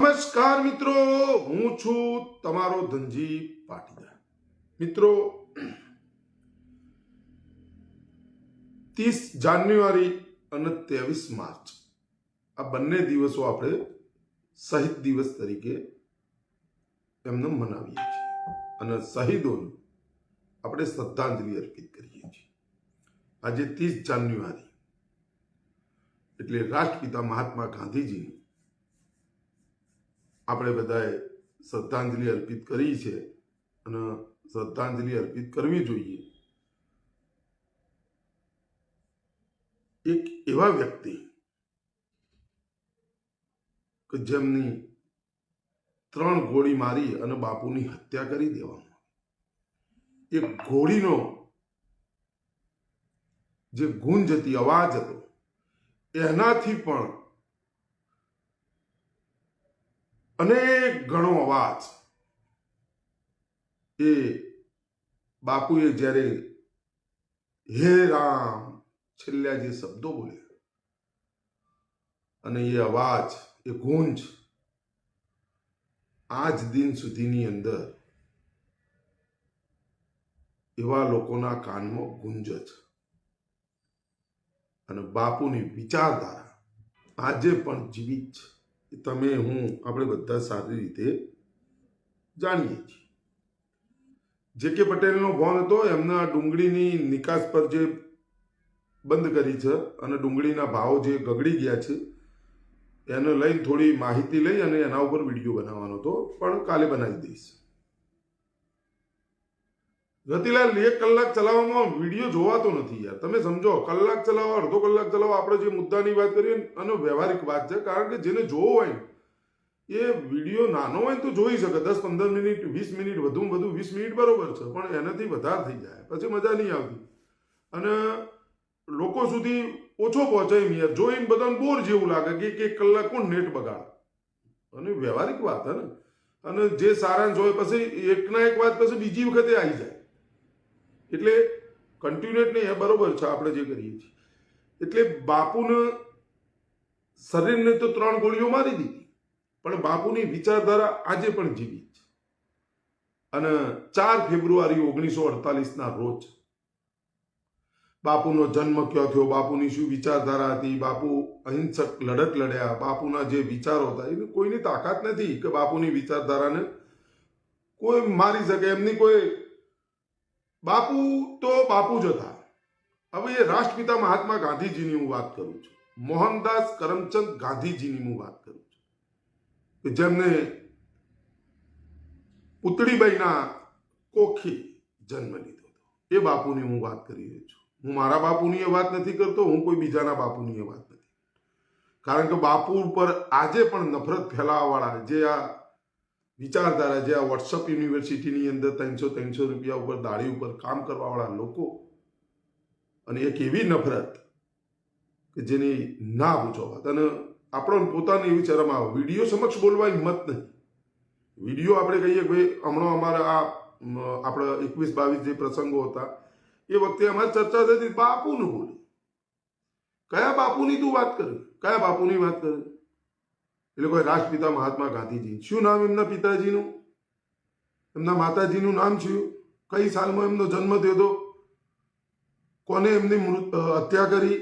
નમસ્કાર મિત્રો, હું છું તમારો ધનજી પાટીદાર. મિત્રો, ત્રીસ જાન્યુઆરી અને ત્રેવીસ માર્ચ. આ બંને દિવસો આપણે શહીદ દિવસ તરીકે એમને મનાવીએ છીએ. અને શહીદોને આપણે શ્રદ્ધાંજલિ અર્પિત કરીએ છીએ. આજે ત્રીસ જાન્યુઆરી. એટલે રાષ્ટ્રપિતા મહાત્મા ગાંધીજીનું આપણે બધાએ શ્રદ્ધાંજલિ અર્પિત કરી છે અને શ્રદ્ધાંજલિ અર્પિત કરવી જોઈએ. એક એવા વ્યક્તિ કે જેમની ત્રણ ગોળી મારી અને બાપુની હત્યા કરી દેવામાં એક ગોળીનો જે ગુંજ હતી અવાજ હતો, એનાથી પણ અનેક ઘણો અવાજ. એ બાપુએ જ્યારે હે રામ છેલ્લા જે શબ્દો બોલ્યા અને એ અવાજ, એ ગુંજ આજ દિન સુધીની અંદર એવા લોકોના કાનમાં ગુંજ છે અને બાપુની વિચારધારા આજે પણ જીવિત છે. તમે હું આપણે બધા સારી રીતે જાણીએ છીએ. જે કે પટેલનો ફોન હતો, એમના ડુંગળીની નિકાસ પર જે બંધ કરી છે અને ડુંગળીના ભાવ જે ગગડી ગયા છે, એને લઈને થોડી માહિતી લઈ અને એના ઉપર વીડિયો બનાવવાનો હતો, પણ કાલે બનાવી દઈશ. રતિલાલ એક કલાક ચલાવવામાં વીડિયો જોવાતો નથી યાર. તમે સમજો, કલાક ચલાવો, અડધો કલાક ચલાવો, આપણે જે મુદ્દાની વાત કરીએ અને વ્યવહારિક વાત છે, કારણ કે જેને જોવો હોય એ વીડિયો નાનો હોય તો જોઈ શકે. દસ, પંદર મિનિટ, વીસ મિનિટ, વધુમાં વધુ વીસ મિનિટ બરોબર છે, પણ એનાથી વધારે થઈ જાય. પછી મજા નહીં આવતી. અને લોકો સુધી ઓછો પહોંચે એમ યાર. જોઈને બધાને બોર જેવું લાગે કે એક કલાક કોણ નેટ બગાડે. અને વ્યવહારિક વાત હે ને. અને જે સારાંશ હોય, પછી એકના એક વાત, પછી બીજી વખતે આવી જાય. એટલે કન્ટિન્યુએટ નહીં એ બરોબર છે, આપણે જે કરીએ છીએ. એટલે બાપુને શરીરને તો ત્રણ ગોળીઓ મારી દીધી, પણ બાપુની વિચારધારા આજે પણ જીવી છે. અને ચાર ફેબ્રુઆરી ઓગણીસો અડતાલીસના રોજ બાપુનો જન્મ કયો થયો, બાપુની શું વિચારધારા હતી, બાપુ અહિંસક લડત લડ્યા, બાપુના જે વિચારો હતા, એને કોઈની તાકાત નથી કે બાપુની વિચારધારાને કોઈ મારી શકે, એમની કોઈ બાપુ તો બાપુ જ હતા. હવે એ રાષ્ટ્રપિતા મહાત્મા ગાંધીજીની હું વાત કરું છું. મોહનદાસ કરમચંદ ગાંધીજીની હું વાત કરું છું. જેમને પુતળીબાઈના કોખી જન્મ લીધો હતો. એ બાપુની હું વાત કરી રહ્યો છું. હું મારા બાપુની એ વાત નથી કરતો, હું કોઈ બીજાના બાપુની એ વાત નથી. કારણ કે બાપુ ઉપર આજે પણ નફરત ફેલાવવાવાળા જે આ વિચારધારા જે આ વોટ્સઅપ યુનિવર્સિટીની અંદર ત્રણસો ત્રણસો રૂપિયા ઉપર દાડી ઉપર કામ કરવાવાળા લોકો અને એક એવી નફરત કે જેની ના પૂછો વાત. અને આપણો પોતાની એવી શરમ આવે. વીડિયો સમક્ષ બોલવા હિંમત નહીં. વીડિયો આપણે કહીએ ભાઈ, હમણાં અમારા આ આપણા એકવીસ બાવીસ જે પ્રસંગો હતા, એ વખતે અમારી ચર્ચા થતી બાપુનું બોલે. કયા બાપુની તું વાત કરે? કયા બાપુની વાત કરે? એટલે કોઈ રાષ્ટ્રપિતા મહાત્મા ગાંધીજી. શું નામ એમના પિતાજીનું? એમના માતાજીનું નામ શું? કઈ સાલમાં એમનો જન્મ થયો હતો? કોને એમની હત્યા કરી?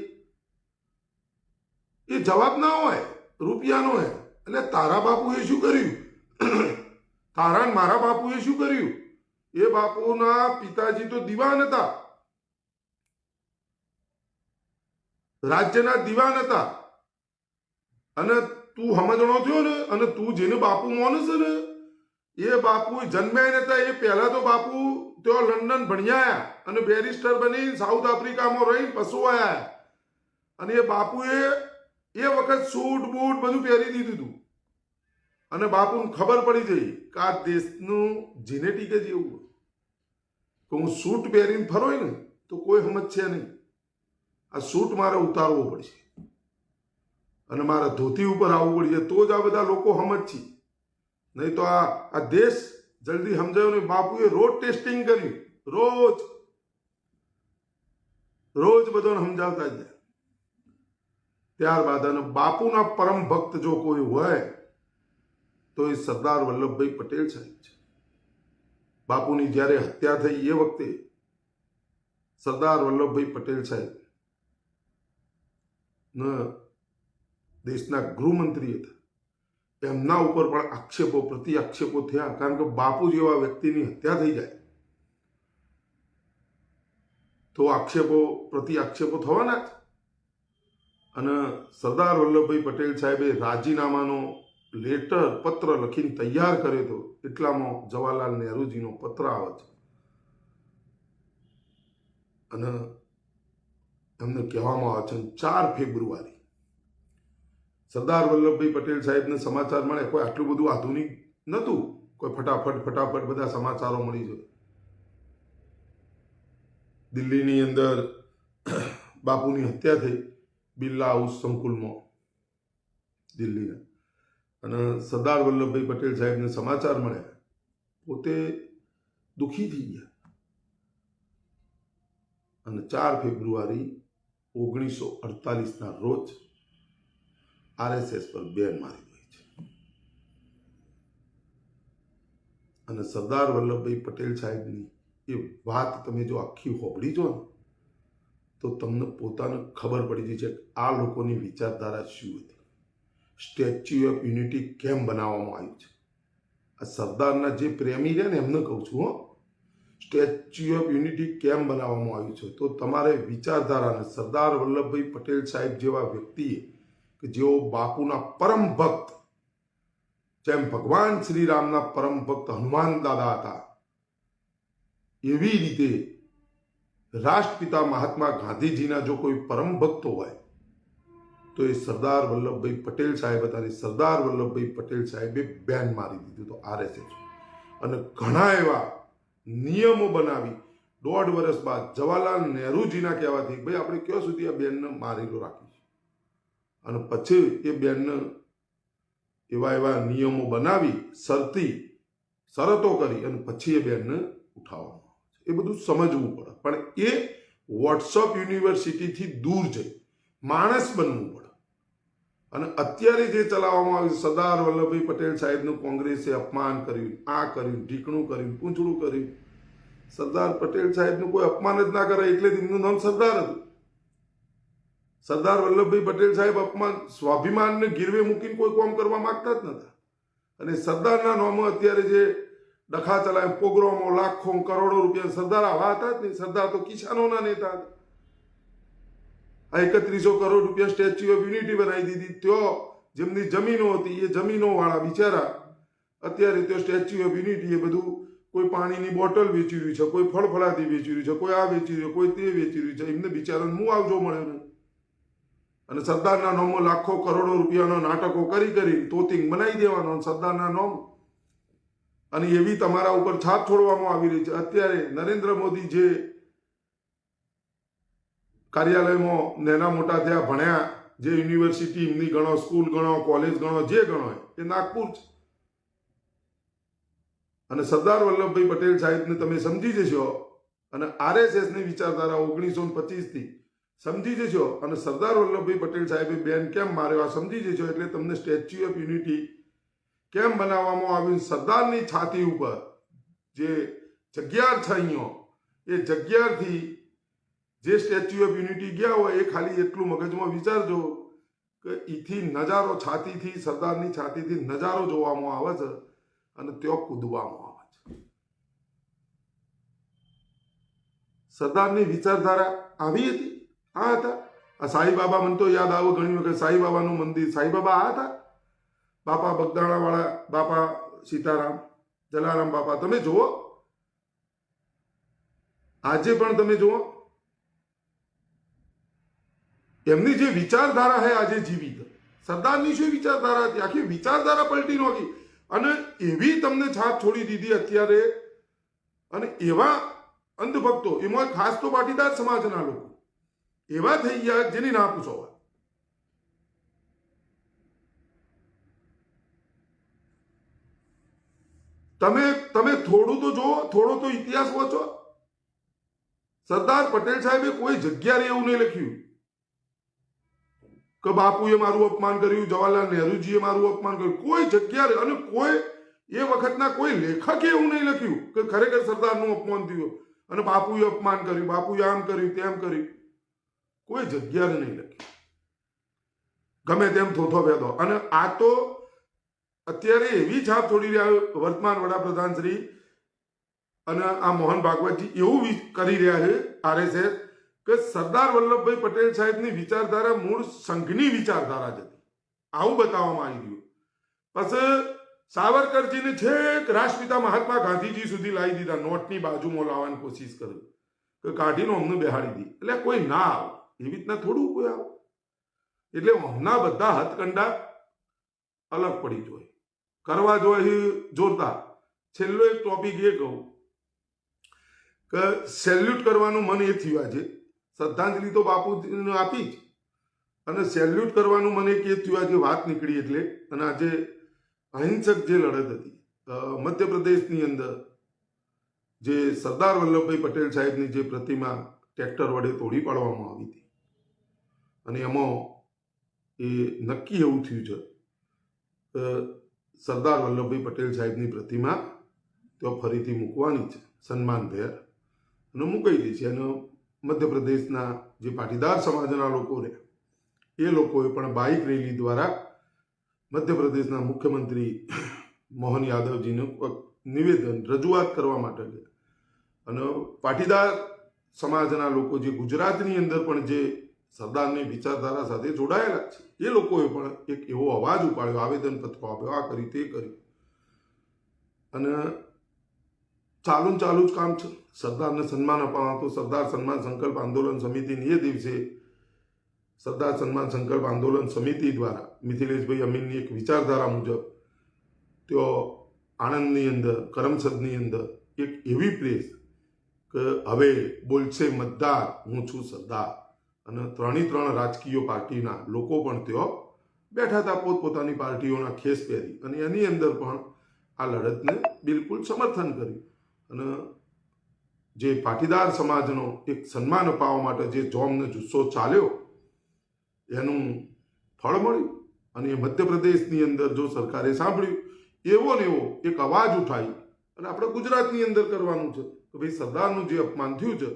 એ જવાબ ના હોય, રૂપિયાનો હોય. એટલે તારા બાપુએ શું કર્યું? તારા મારા બાપુએ શું કર્યું? એ બાપુના પિતાજી તો દિવાન હતા. રાજ્યના દિવાન હતા. અને તું સમજણો થયો ને અને તું જેને બાપુ મોને છે ને, એ બાપુ જન્મ્યા નતા એ પહેલા તો બાપુ તેઓ લંડન ભણ્યા અને બેરિસ્ટર બની સાઉથ આફ્રિકામાં રહી પશુ આયા અને એ બાપુએ એ વખત સૂટ, બૂટ બધું પહેરી દીધું હતું અને બાપુને ખબર પડી જઈ કે આ દેશનું જેનેટિક જ એવું કે હું સૂટ પહેરીને ફરોય ને, તો કોઈ સમજ છે નહીં. આ સૂટ મારે ઉતારવો પડશે. અને મારા ધોતી ઉપર આવવું પડશે તો જ આ બધા લોકો સમજ છે નહીં તો આ આ દેશ જલ્દી સમજાયો નહીં બાપુએ રોજ ટેસ્ટિંગ કર્યું. રોજ. રોજ બધાને સમજાવતા જાય. ત્યારબાદ અને બાપુના પરમ ભક્ત જો કોઈ હોય, તો એ સરદાર વલ્લભભાઈ પટેલ સાહેબ છે. બાપુની જ્યારે હત્યા થઈ એ વખતે, સરદાર વલ્લભભાઈ પટેલ સાહેબ દેશના ગૃહમંત્રી હતા. એમના ઉપર પણ આક્ષેપો પ્રતિ આક્ષેપો થયા કારણ કે બાપુ જેવા વ્યક્તિની હત્યા થઈ જાય. તો આક્ષેપો પ્રતિ આક્ષેપો થવાના જ. અને સરદાર વલ્લભભાઈ પટેલ સાહેબે રાજીનામાનો લેટર, પત્ર લખીને તૈયાર કર્યો હતો એટલામાં જવાહરલાલ નહેરુજીનો પત્ર આવે છે. અને એમને કહેવામાં આવે છે, ચાર ફેબ્રુઆરી સરદાર વલ્લભભાઈ પટેલ સાહેબને સમાચાર મળે, કોઈ આટલું બધું આધુનિક નહોતું. કોઈ ફટાફટ ફટાફટ બધા સમાચારો મળી જાય દિલ્હીની અંદર બાપુની હત્યા થઈ, બિરલા હાઉસ સંકુલમાં, દિલ્હીના. અને સરદાર વલ્લભભાઈ પટેલ સાહેબને સમાચાર મળ્યા. પોતે દુઃખી થઈ ગયા. અને ચાર ફેબ્રુઆરી ઓગણીસો અડતાલીસના રોજ આરએસએસ પર બેન મારી હોય છે. અને સરદાર વલ્લભભાઈ પટેલ સાહેબની એ વાત તમે જો આખી હોબળી જો તો તમને પોતાને ખબર પડી જાય છે આ લોકોની વિચારધારા શું હતી. સ્ટેચ્યુ ઓફ યુનિટી કેમ બનાવવામાં આવ્યું છે? આ સરદારના જે પ્રેમી છે ને, એમને કહું છું હો. સ્ટેચ્યુ ઓફ યુનિટી કેમ બનાવવામાં આવ્યું છે? તો તમારે વિચારધારાને સરદાર વલ્લભભાઈ પટેલ સાહેબ જેવા વ્યક્તિએ કે જેઓ બાપુના પરમ ભક્ત, જેમ ભગવાન શ્રી રામના પરમ ભક્ત હનુમાન દાદા હતા, એવી રીતે રાષ્ટ્રપિતા મહાત્મા ગાંધીજીના જો કોઈ પરમ ભક્તો હોય, તો એ સરદાર વલ્લભભાઈ પટેલ સાહેબ હતા અને સરદાર વલ્લભભાઈ પટેલ સાહેબે બેન મારી દીધું તો આરએસએસ અને ઘણા એવા નિયમો બનાવી, દોઢ વર્ષ બાદ જવાહરલાલ નહેરુજીના કહેવાથી, ભાઈ, આપણે ક્યાં સુધી આ બેનને મારેલો રાખીશું? અને પછી એ બેનને એવા એવા નિયમો બનાવી, શરતી શરતો કરી અને પછી એ બેનને ઉઠાવવામાં આવે છે. એ બધું સમજવું પડે. પણ એ વોટ્સઅપ યુનિવર્સિટીથી દૂર જઈ માણસ બનવું પડે. અને અત્યારે જે ચલાવવામાં આવ્યું સરદાર વલ્લભભાઈ પટેલ સાહેબનું કોંગ્રેસે અપમાન કર્યું, આ કર્યું, ઢીકણું કર્યું, પૂંછડું કર્યું. સરદાર પટેલ સાહેબનું કોઈ અપમાન જ ના કરે એટલે જ એમનું નામ સરદાર હતું. સરદાર વલ્લભભાઈ પટેલ સાહેબ અપમાન, સ્વાભિમાનને ગીરવે મૂકીને કોઈ કામ કરવા માંગતા જ નતા અને સરદારના નામમાં અત્યારે જે ડખા ચલાય પોગ્રામો, લાખો, કરોડો રૂપિયા સરદાર આવા હતા જ નહીં. સરદાર તો કિસાનોના નેતા હતા. આ એકત્રીસો કરોડ રૂપિયા સ્ટેચ્યુ ઓફ યુનિટી બનાવી દીધી. ત્યો જેમની જમીનો હતી, એ જમીનો વાળા બિચારા અત્યારે તો સ્ટેચ્યુ ઓફ યુનિટી એ બધું કોઈ પાણીની બોટલ વેચી રહ્યું છે, કોઈ ફળફળાથી વેચી રહ્યું છે, કોઈ આ વેચી રહ્યું કોઈ તે વેચી રહ્યું છે. એમને બિચારાને મું આવજો મળ્યો નહીં. અને સરદારના નોમો લાખો કરોડો રૂપિયાનો નાટકો કરી કરી તોતિંગ બનાવી દેવાનો સરદારના નોમ અને એવી તમારા ઉપર છાપ છોડવામાં આવી રહી છે. અત્યારે નરેન્દ્ર મોદી જે કાર્યાલયમાં નાના મોટા થયા ભણ્યા, જે યુનિવર્સિટી એમની ગણો, સ્કૂલ ગણો, કોલેજ ગણો, જે ગણો એ નાગપુર છે. અને સરદાર વલ્લભભાઈ પટેલ સાહેબને તમે સમજી જશો અને આરએસએસની વિચારધારા ઓગણીસો પચીસથી સમજી જજો. અને સરદાર વલ્લભભાઈ પટેલ સાહેબે બેન કેમ માર્યો? સમજી જજો એટલે તમને સ્ટેચ્યુ ઓફ યુનિટી કેમ બનાવવામાં આવ્યું? સરદારની છાતી ઉપર જે જગ્યાર છે અહીંયા, એ જગ્યારથી જે સ્ટેચ્યુ ઓફ યુનિટી ગયા હોય, એ ખાલી એટલું મગજમાં વિચારજો કે ઈથી નજારો છાતીથી, સરદારની છાતીથી નજારો જોવામાં આવે છે અને ત્યાં કૂદવામાં આવે છે. સરદારની વિચારધારા આવી હતી? આ હતા. આ સાંઈબાબા મને તો યાદ આવો ઘણી વખત. સાંઈબાબાનું મંદિર. સાંઈબાબા આ હતા? બાપા બગદાણા વાળા બાપા સીતારામ, જલારામ બાપા. તમે જુઓ. આજે પણ તમે જુઓ. એમની જે વિચારધારા હે આજે જીવિત. સરદારની શું વિચારધારા હતી, આખી વિચારધારા પલટી નોખી. અને એવી તમને છાપ છોડી દીધી અત્યારે. અને એવા અંધભક્તો, એમાં ખાસ તો પાટીદાર સમાજના લોકો. એવા થઈ ગયા જેની ના પૂછો વાત. તમે તમે થોડું તો જુઓ, થોડો તો ઇતિહાસ વાંચો. સરદાર પટેલ સાહેબે કોઈ જગ્યાએ એવું નહીં લખ્યું કે બાપુએ મારું અપમાન કર્યું, જવાહરલાલ નહેરુજીએ મારું અપમાન કર્યું. કોઈ જગ્યાએ અને કોઈ, એ વખતના કોઈ લેખકે એવું નહીં લખ્યું કે ખરેખર સરદારનું અપમાન થયું. અને બાપુએ અપમાન કર્યું, બાપુએ આમ કર્યું, તેમ કર્યું. કોઈ જગ્યાએ નહીં લખી. ગમે તેમ થોથો વેદો અને આ તો અત્યારે એવી છાપ છોડી રહ્યા વર્તમાન વડાપ્રધાન શ્રી અને આ મોહન ભાગવતજી એવું કરી રહ્યા છે આરએસએસ કે સરદાર વલ્લભભાઈ પટેલ સાહેબની વિચારધારા મૂળ સંઘની વિચારધારા જ હતી. આવું બતાવવામાં આવી રહ્યું. પછી સાવરકરજીને છેક રાષ્ટ્રપિતા મહાત્મા ગાંધીજી સુધી લાવી દીધા, નોટની બાજુમાં લાવવાની કોશિશ કરી કે કાઢીને અમને બેહાડી દી. એટલે કોઈ ના આવે. એવી રીતના થોડું કોઈ આવે. એટલે હમણાં બધા હથકંડા અલગ પડી જોઈએ કરવા જોઈએ જોરદાર. છેલ્લો એક ટોપિક એ કહું. કે સેલ્યુટ કરવાનું મન એ થયું આજે. શ્રદ્ધાંજલિ તો બાપુજીને આપી જ. અને સેલ્યુટ કરવાનું મને કે થયું આજે વાત નીકળી એટલે. અને આજે અહિંસક જે લડત હતી મધ્યપ્રદેશની અંદર જે સરદાર વલ્લભભાઈ પટેલ સાહેબની જે પ્રતિમા ટ્રેક્ટર વડે તોડી પાડવામાં આવી હતી. અને એમાં એ નક્કી એવું થયું છે સરદાર વલ્લભભાઈ પટેલ સાહેબની પ્રતિમા તો ફરીથી મૂકવાની છે, સન્માનભેર. અને મૂકાઈ દઈ છે. અને મધ્યપ્રદેશના જે પાટીદાર સમાજના લોકો રહે, એ લોકોએ પણ બાઇક રેલી દ્વારા મધ્યપ્રદેશના મુખ્યમંત્રી મોહન યાદવજીનું નિવેદન, રજૂઆત કરવા માટે ગયા. અને પાટીદાર સમાજના લોકો જે ગુજરાતની અંદર પણ જે સરદારની વિચારધારા સાથે જોડાયેલા છે. એ લોકોએ પણ એક એવો અવાજ ઉપાડ્યો, આવેદનપત્રો આપ્યો, આ કરી, તે કરી. અને ચાલુ ચાલુ જ કામ છે. સરદારને સન્માન અપાવવા તો સરદાર સન્માન સંકલ્પ આંદોલન સમિતિની એ દિવસે સરદાર સન્માન સંકલ્પ આંદોલન સમિતિ દ્વારા મિથિલેશભાઈ અમીનની એક વિચારધારા મુજબ તેઓ આણંદની અંદર, કરમસદની અંદર એક એવી પ્રેસ કે હવે બોલશે મતદાર, હું છું સરદાર. અને ત્રણે ત્રણ રાજકીય પાર્ટીના લોકો પણ તેઓ બેઠા હતા પોતપોતાની પાર્ટીઓના ખેસ પહેરી. અને એની અંદર પણ આ લડતને બિલકુલ સમર્થન કર્યું. અને જે પાટીદાર સમાજનો એક સન્માન અપાવવા માટે જે જોમને જુસ્સો ચાલ્યો, એનું ફળ મળ્યું. અને એ મધ્યપ્રદેશની અંદર જો સરકારે સાંભળ્યું, એવો ને એવો એક અવાજ ઉઠાવી અને આપણે ગુજરાતની અંદર કરવાનું છે. કે ભાઈ સરદારનું જે અપમાન થયું છે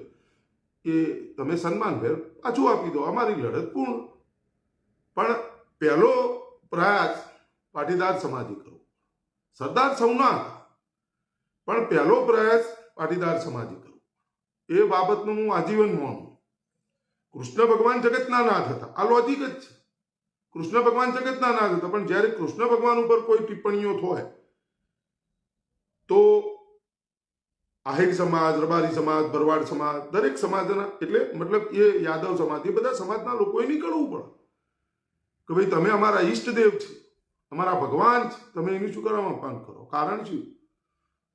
એ તમે સન્માનભેર પાછું આપી દો. અમારી લડત પૂર્ણ. પણ પહેલો પ્રયાસ પાટીદાર સમાજે કરવો. સરદાર સૌના પણ પહેલો પ્રયાસ પાટીદાર સમાજે કરવો. એ બાબતનું હું આજીવન માનું કૃષ્ણ ભગવાન જગતના નાથ હતા. આ લોજિક જ છે. કૃષ્ણ ભગવાન જગતના નાથ હતા. પણ જ્યારે કૃષ્ણ ભગવાન ઉપર કોઈ ટિપ્પણીઓ થાય, તો આહિર સમાજ, રબારી સમાજ ભરવાડ સમાજ, દરેક સમાજના, એટલે મતલબ એ યાદવ સમાજ, એ બધા સમાજના લોકોએ નીકળવું પડે. કે ભાઈ, તમે અમારા ઈષ્ટદેવ છે, અમારા ભગવાન છે, તમે એની શું કરવામાં અપમાન કરો. કારણ શું?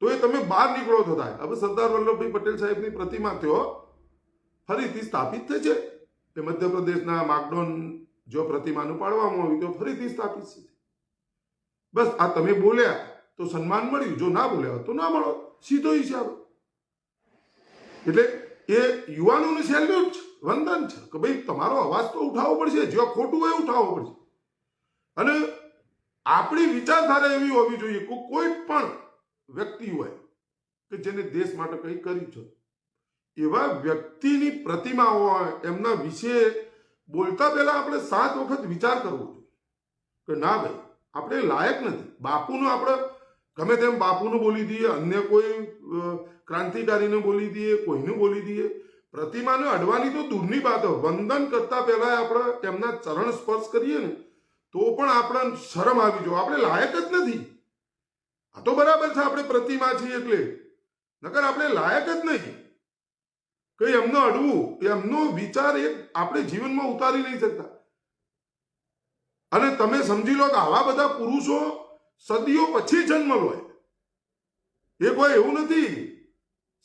તો એ તમે બહાર નીકળો તો થાય હવે સરદાર વલ્લભભાઈ પટેલ સાહેબની પ્રતિમા તેઓ ફરીથી સ્થાપિત થઈ છે. એ મધ્યપ્રદેશના માકડોન જો પ્રતિમાનું પાડવામાં આવ્યું તો ફરીથી સ્થાપિત છે. બસ, આ તમે બોલ્યા તો સન્માન મળ્યું. જો ના બોલ્યા તો ના મળો. સીધો હિસાબ એટલે એ યુવાનોને સેલ્યુટ વંદન છે, કે ભાઈ તમારો અવાજ તો ઉઠાવવો પડશે, જ્યાં ખોટું હોય ઉઠાવવો પડશે. અને આપણી વિચારધારા એવી હોવી જોઈએ કે કોઈ પણ વ્યક્તિ હોય કે જેને દેશ માટે કંઈ કર્યું છે, એવા વ્યક્તિની પ્રતિમા હોય, એમના વિશે બોલતા પહેલા આપણે સાત વખત વિચાર કરવો જોઈએ. કે ના ભાઈ, આપણે લાયક નથી. બાપુનો આપણે ગમે તેમ બાપુનું બોલી દઈએ, અન્ય કોઈ ક્રાંતિકારીને બોલી દઈએ, કોઈને બોલી દઈએ. પ્રતિમાને અડવાની તો દૂરની વાત વંદન કરતા પહેલા આપણે તેમના ચરણ સ્પર્શ કરીએ ને, તો પણ આપણે શરમ આવી જો આપણે લાયક જ નથી. આ તો બરાબર છે, આપણે પ્રતિમા છીએ એટલે. નકર આપણે લાયક જ નહીં. કે એમનો અડવું, એમનો વિચાર એક આપણે જીવનમાં ઉતારી નહીં શકતા. અને તમે સમજી લો કે આવા બધા પુરુષો સદીઓ પછી જન્મ લોય એ કોઈ એવું નથી.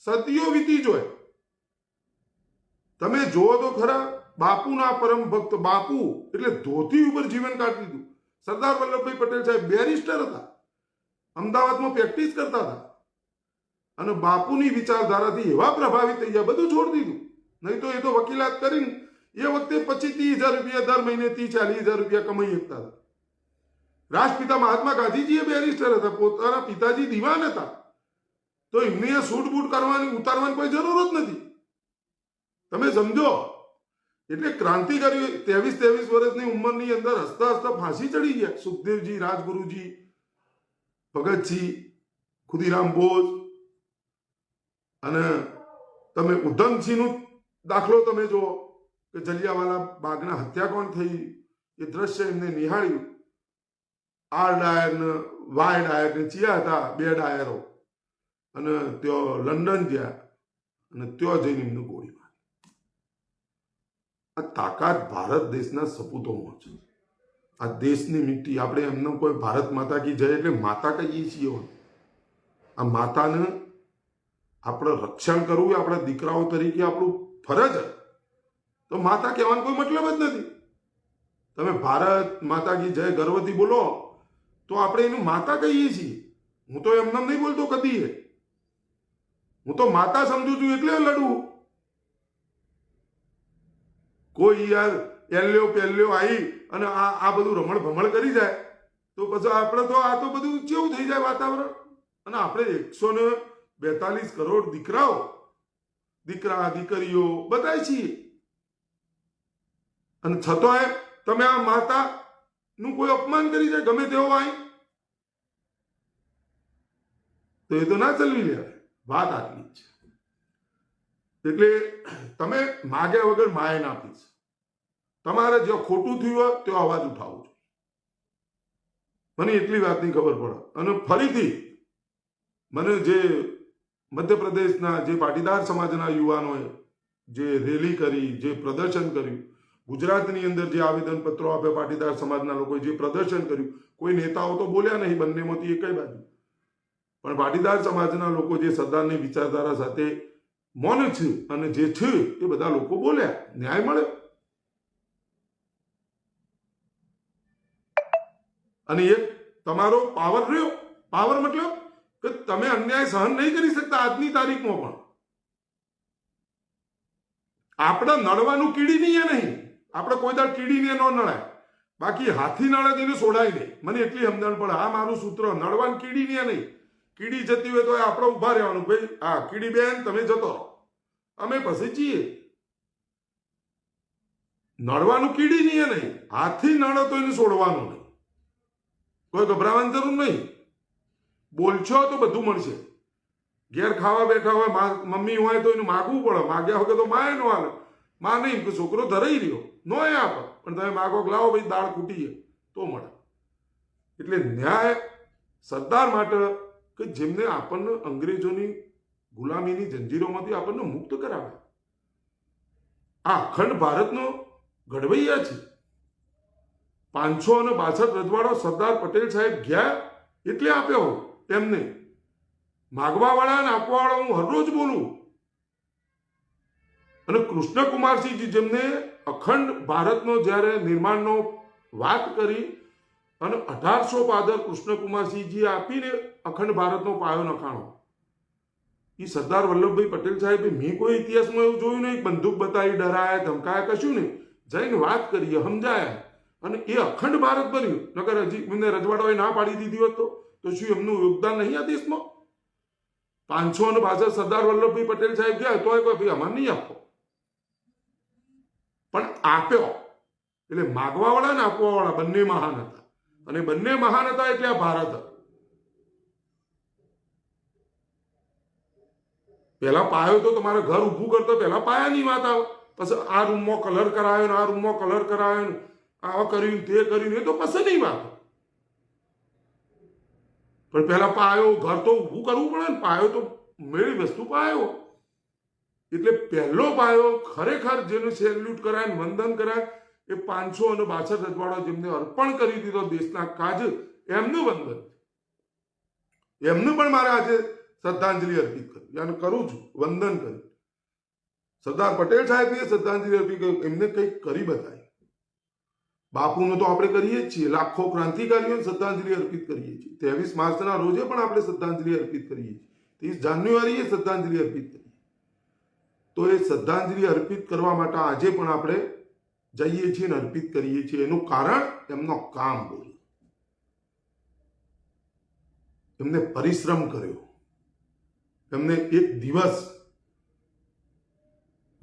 સદીઓ વીતી જોય તમે જુઓ તો ખરા, બાપુના પરમ ભક્ત, બાપુ એટલે ધોતી ઉપર જીવન કાઢી દીધું સરદાર વલ્લભભાઈ પટેલ સાહેબ બેરિસ્ટર હતા. અમદાવાદમાં પ્રેક્ટિસ કરતા હતા. અને બાપુની વિચારધારાથી એવા પ્રભાવિત થઈ ગયા, બધું છોડી દીધું. નહીં તો એ તો વકીલાત કરીને એ વખતે પચીસ ત્રીસ હજાર રૂપિયા દર મહિને ત્રીસ ચાલીસ હજાર રૂપિયા કમાઈ શકતા હતા. રાષ્ટ્રપિતા મહાત્મા ગાંધીજી એ બેરિસ્ટર હતા. પોતાના પિતાજી દિવાન હતા. તો એમની સૂટ બૂટ કરવાની, ઉતારવાની કોઈ જરૂર જ નથી. તમે સમજો, એટલે ક્રાંતિકારી ત્રેવીસ ત્રેવીસ વર્ષની ઉંમરની અંદર હસતા હસતા ફાંસી ચડી ગયા. સુખદેવજી, રાજગુરુજી ભગતસિંહ ખુદીરામ બોઝ અને તમે ઉધમસિંહનું દાખલો તમે જુઓ કે જલિયાવાલા બાગના હત્યા કોણ થઈ? એ દ્રશ્ય એમને નિહાળ્યું. આર ડાયર ને વાય ડાયર ને ચિયા હતા, બે ડાયરો. અને ત્યો લંડન ગયા અને ત્યો જઈને એમને ગોળી મારી. આ તાકાત ભારત દેશના સપૂતોમાં છે. આ દેશની મીઠી આપણે એમને કોઈ ભારત માતા કી જય એટલે માતા કહીએ છીએ આ માતાને આપણે રક્ષણ કરવું એ આપણા દીકરાઓ તરીકે આપણું ફરજ તો માતા કહેવાનો કોઈ મતલબ જ નથી. તમે ભારત માતા કી જય ગર્વથી બોલો. તો આપણે એનું માતા કહીએ છીએ. હું તો એમને નહીં બોલતો કદી એ હું તો માતા સમજુ છું એટલે લડવું કોઈ યાર પહેલ્યો પહેલ્યો આવી અને આ આ બધું રમણ ભમણ કરી જાય, તો પછી આપણે તો આ તો બધું કેવું થઈ જાય વાતાવરણ? અને આપણે એકસો ને બેતાલીસ કરોડ દીકરાઓ, દીકરા, દીકરીઓ બધા છીએ. અને છતાંય તમે આ માતા નું કોઈ અપમાન કરી જાય, ગમે તેવો વાય તો એ તો ના ચલવી લેવાય. વાત આટલી છે. એટલે તમે માગ્યા વગર માય ના આપીશ તમારે જો ખોટું થયું હોય તો અવાજ ઉઠાવો જોઈએ મને એટલી વાતની ખબર પડે. અને ફરીથી મને જે મધ્યપ્રદેશના જે પાટીદાર સમાજના યુવાનોએ જે રેલી કરી, જે પ્રદર્શન કર્યું ગુજરાતની અંદર જે આવેદનપત્રો આપ્યા પાટીદાર સમાજના લોકોએ જે પ્રદર્શન કર્યું, કોઈ નેતાઓ તો બોલ્યા નહીં બંનેમાંથી એકઈ બાજુ. પણ પાટીદાર સમાજના લોકો જે સરદારની વિચારધારા સાથે મૌન છે અને જે છે એ બધા લોકો બોલ્યા. ન્યાય મળે અને એક તમારો પાવર રહ્યો. પાવર મતલબ કે તમે અન્યાય સહન નહીં કરી શકતા આજની તારીખમાં પણ. આપણે નડવાનું કીડી નહીં નહીં. આપણે કોઈ દાડ કીડીને ન નડાય બાકી હાથી નડે તેને સોડાય નહીં. મને એટલી સમજણ પડે. આ મારું સૂત્ર નડવાનું કીડીને નહીં. કીડી જતી હોય તો આપણે ઊભા રહેવાનું. ભાઈ હા કીડી બેન તમે જતો રહો. અમે પછી છીએ. નડવાનું કીડી નહીં નહીં. હાથી નડે તો એને છોડવાનું નહીં. કોઈ ગભરાવાની જરૂર નહીં. બોલશો તો બધું મળશે. ઘેર ખાવા બેઠા હોય મમ્મી હોય તો એનું માગવું પડે. માગ્યા હોય તો માય નો હાલે. માં નહીં કે છોકરો ધરાઈ રહ્યો. નો એ આપે. પણ તમે માગો લાવો ભાઈ, દાળ કૂટીએ તો મળે. એટલે ન્યાય સરદાર માટે કે જેમને આપણને અંગ્રેજોની ગુલામીની જંજીરોમાંથી આપણને મુક્ત કરાવે. આ અખંડ ભારતનો ઘડવૈયા છે. પાંચસો અને બાસઠ રજવાડો સરદાર પટેલ સાહેબ ગયા એટલે આપ્યો તેમને માગવાવાળા અને આપવા વાળા હું હરરોજ બોલું. અને કૃષ્ણકુમારસિંહજી જેમને અખંડ ભારતનો જ્યારે નિર્માણનો વાત કરી અને અઢારસો પાદર કૃષ્ણકુમારસિંહજી આપીને અખંડ ભારતનો પાયો નખાણો. એ સરદાર વલ્લભભાઈ પટેલ સાહેબે મેં કોઈ ઇતિહાસમાં એવું જોયું નહીં, બંદૂક બતાવી ડરાયા, ધમકાયા, કશું નહીં. જઈને વાત કરીએ, સમજાયા. અને એ અખંડ ભારત બન્યું. નગર હજી એમને રજવાડાઓએ ના પાડી દીધી હોત તો શું એમનું યોગદાન નહીં આ દેશમાં? પાંચસો અને પાછળ સરદાર વલ્લભભાઈ પટેલ સાહેબ ગયા તો કોઈ ભાઈ અમારે નહીં આપો. પણ આપ્યો. એટલે માગવા વાળા ને આપવા વાળા બંને મહાન હતા. અને બંને મહાન હતા એટલે આ ભારત પહેલા પાયો તો તમારે ઘર ઊભું કરતો પહેલા પાયાની વાત આવે. પછી આ રૂમમાં કલર કરાયો ને આ રૂમમાં કલર કરાયો ને આ કર્યું તે કર્યું એ તો પછીની વાત પણ પહેલા પાયો ઘર તો ઊભું કરવું પડે ને પાયો તો મેળી વસ્તુ પાયો. એટલે પહેલો પાયો ખરેખર જેનું સેલ્યુટ કરાય વંદન કરાય, એ પાંચસો અને બાસઠ રજવાડો જેમને અર્પણ કરી દીધો દેશના કાજ, એમનું વંદન. એમનું પણ મારે આજે શ્રદ્ધાંજલિ અર્પિત કરી. અને કરું છું, વંદન કરી. સરદાર પટેલ સાહેબને શ્રદ્ધાંજલિ અર્પિત કરી. એમને કંઈક કરી બતાવી બાપુનું તો આપણે કરીએ જ છીએ. લાખો ક્રાંતિકારીઓને શ્રદ્ધાંજલિ અર્પિત કરીએ છીએ. ત્રેવીસ માર્ચના રોજે પણ આપણે શ્રદ્ધાંજલિ અર્પિત કરીએ છીએ. ત્રીસ જાન્યુઆરીએ શ્રદ્ધાંજલિ અર્પિત કરીએ તો એ શ્રદ્ધાંજલિ અર્પિત કરવા માટે આજે પણ આપણે જઈએ છીએ ને અર્પિત કરીએ છીએ. એનું કારણ એમનો કામ બોલ્યું એમને પરિશ્રમ કર્યો. એમને એક દિવસ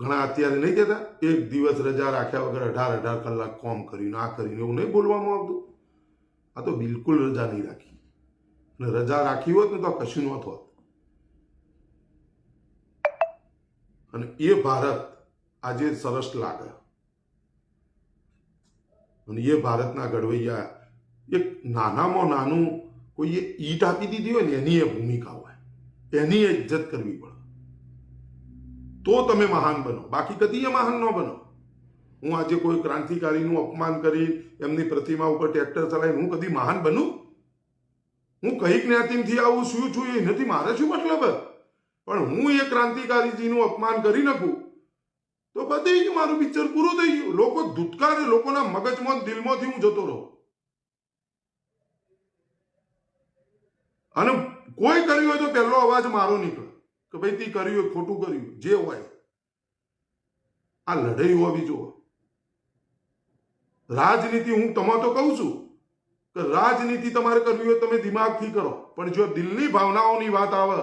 ઘણા અત્યારે નહીં કહેતા, એક દિવસ રજા રાખ્યા વગર અઢાર અઢાર કલાક કોમ કર્યું આ કરીને એવું નહીં બોલવામાં આવતું. આ તો બિલકુલ રજા નહીં રાખી. અને રજા રાખી હોત ને તો કશું નહોતું હોત. અને એ ભારત આજે સરસ લાગે. અને એ ભારતના ઘડવૈયા એક નાનામાં નાનું કોઈએ ઈટ આપી દીધી હોય ને, એની એ ભૂમિકા હોય. એની એ ઇજ્જત કરવી પડે. તો તમે મહાન બનો. બાકી કદી એ મહાન ન બનો. હું આજે કોઈ ક્રાંતિકારીનું અપમાન કરી, એમની પ્રતિમા ઉપર ટ્રેક્ટર ચલાવીને હું કદી મહાન બનું? હું કઈ જ્ઞાતિથી આવું શું છું એ નથી. મારે શું મતલબ? પણ હું એ ક્રાંતિકારીજીનું અપમાન કરી નાખું, તો બધી જ મારું પિક્ચર પૂરું થઈ ગયું. લોકો ધૂતકારે લોકોના મગજમાં દિલમાંથી હું જતો રહું. અને કોઈ કર્યું હોય તો પહેલો અવાજ મારો નીકળે, કે ભાઈ તે કર્યું હોય, ખોટું કર્યું જે હોય. આ લડાઈ હોવી જો રાજનીતિ, હું તમે તો કહું છું કે રાજનીતિ તમારે કરવી હોય તમે દિમાગથી કરો. પણ જો દિલની ભાવનાઓની વાત આવે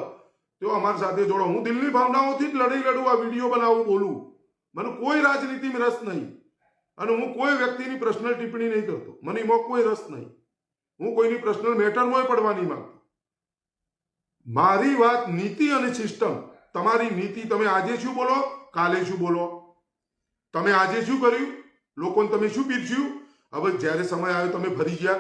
તો અમારી સાથે જોડો, હું દિલની ભાવનાઓથી જ લડાઈ લડું, આ વીડિયો બનાવું, બોલું. મને કોઈ રાજનીતિમાં રસ નહીં. અને હું કોઈ વ્યક્તિની પર્સનલ ટિપ્પણી નહીં કરતો. મને એમાં કોઈ રસ નહીં. હું કોઈની પર્સનલ મેટરમાં પડવા નહીં માંગતો. મારી વાત નીતિ અને સિસ્ટમ તમારી નીતિ તમે આજે શું બોલો? કાલે શું બોલો? તમે આજે શું કર્યું? લોકોને તમે શું પીરસ્યું? હવે જ્યારે સમય આવ્યો તમે ફરી ગયા.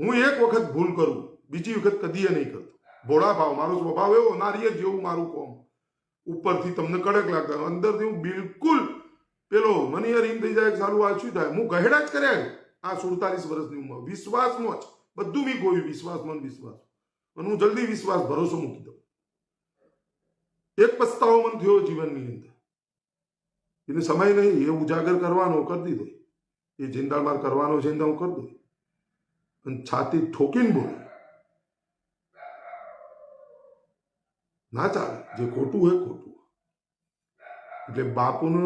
હું એક વખત ભૂલ કરું. બીજી વખત કદીએ નહીં કરતો. ભોળા ભાવ, મારો સ્વભાવ એવો નારિયેળ જેવું મારું કોમ. ઉપરથી તમને કડક લાગતા અંદરથી હું બિલકુલ પેલો મને એમ થઈ જાય સારું, આ શું થાય? હું ગહેડા જ કર્યા આ સુડતાલીસ વર્ષની ઉંમર. વિશ્વાસનો જ. બધું મેં ગોયું વિશ્વાસમાં મન વિશ્વાસ. અને હું જલ્દી વિશ્વાસ ભરોસો મૂકી દઉં. એક પસ્તાવો મને થયો જીવનની અંદર. એને સમય નહીં, એ ઉજાગર કરવાનો કરી દીધો. એ જિંદામાર કરવાનો છે હું કરી દઉં. અને છાતી ઠોકીને બોલું. ના ચાલે. જે ખોટું હોય ખોટું એટલે બાપુને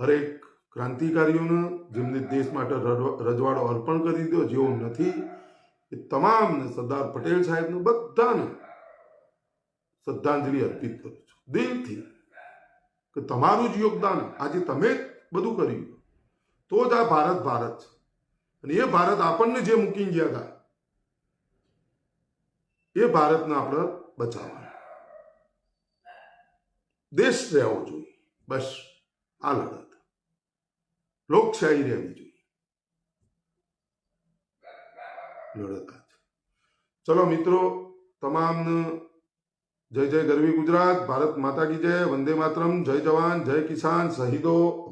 હરેક ક્રાંતિકારીઓને જેમને દેશ માટે રજવાડો અર્પણ કરી દીધો, જેઓ નથી, એ તમામને સરદાર પટેલ સાહેબને બધાને શ્રદ્ધાંજલિ અર્પિત કરું છું. દિલથી કે તમારું જ યોગદાન આજે તમે જ બધું કર્યું. તો જ આ ભારત ભારત છે. અને એ ભારત આપણને જે મૂકી ગયા હતા, એ ભારતને આપણે બચાવવાનું દેશ રહેવો જોઈએ. બસ આ લડત લોકશાહી રહેવી જોઈએ. લડત. ચલો મિત્રો, તમામ જય જય ગરવી ગુજરાત. ભારત માતા કી જય. વંદે માતરમ. જય જવાન, જય કિસાન, શહીદો.